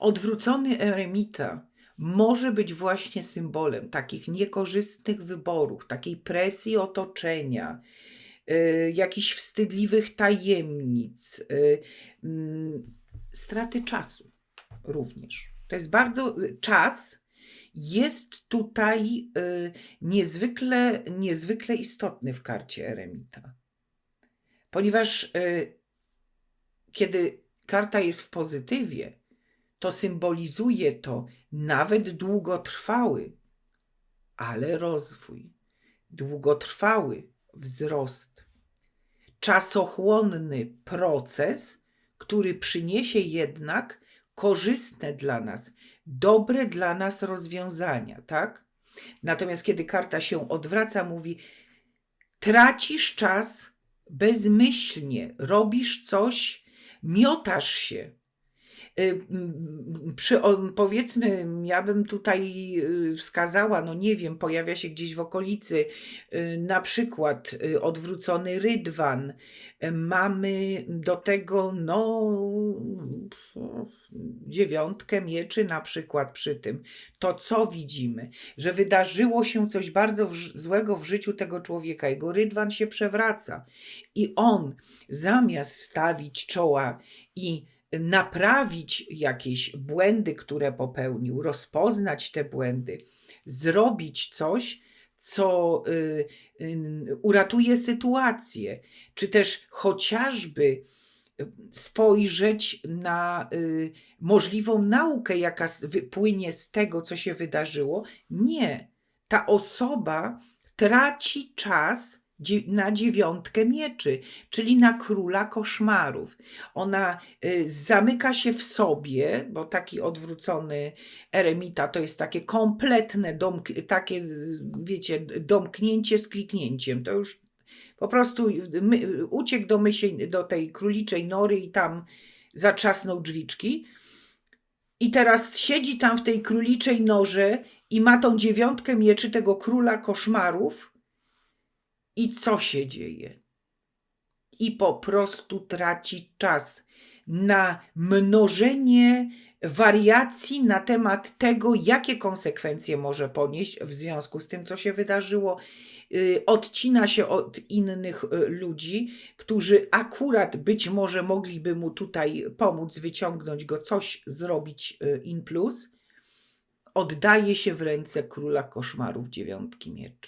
Odwrócony eremita może być właśnie symbolem takich niekorzystnych wyborów, takiej presji otoczenia, y, jakichś wstydliwych tajemnic, y, mm, straty czasu również. To jest bardzo czas jest tutaj y, niezwykle, niezwykle istotny w karcie eremita. Ponieważ y, kiedy karta jest w pozytywie, to symbolizuje to nawet długotrwały, ale rozwój, długotrwały wzrost, czasochłonny proces, który przyniesie jednak korzystne dla nas, dobre dla nas rozwiązania, tak? Natomiast kiedy karta się odwraca, mówi: tracisz czas bezmyślnie, robisz coś, miotasz się. Y, Przy, powiedzmy, ja bym tutaj y, wskazała, no nie wiem, pojawia się gdzieś w okolicy y, na przykład odwrócony rydwan. Mamy do tego, no, dziewiątkę mieczy na przykład przy tym. To co widzimy? Że wydarzyło się coś bardzo złego w życiu tego człowieka. Jego rydwan się przewraca. I on zamiast stawić czoła i naprawić jakieś błędy, które popełnił, rozpoznać te błędy, zrobić coś, co y, y, uratuje sytuację, czy też chociażby y, spojrzeć na możliwą naukę, jaka wypłynie z tego, co się wydarzyło. Nie. Ta osoba traci czas na dziewiątkę mieczy, czyli na króla koszmarów. Ona y, zamyka się w sobie, bo taki odwrócony eremita to jest takie kompletne, domk- takie, y, wiecie, domknięcie z kliknięciem. To już po prostu my, uciekł do, myśli, do tej króliczej nory i tam zatrzasnął drzwiczki. I teraz siedzi tam w tej króliczej norze i ma tą dziewiątkę mieczy tego króla koszmarów. I co się dzieje? I po prostu traci czas na mnożenie wariacji na temat tego, jakie konsekwencje może ponieść w związku z tym, co się wydarzyło. Y, Odcina się od innych y, ludzi, którzy akurat być może mogliby mu tutaj pomóc, wyciągnąć go, coś zrobić y, in plus. Oddaje się w ręce króla koszmarów dziewiątki mieczy.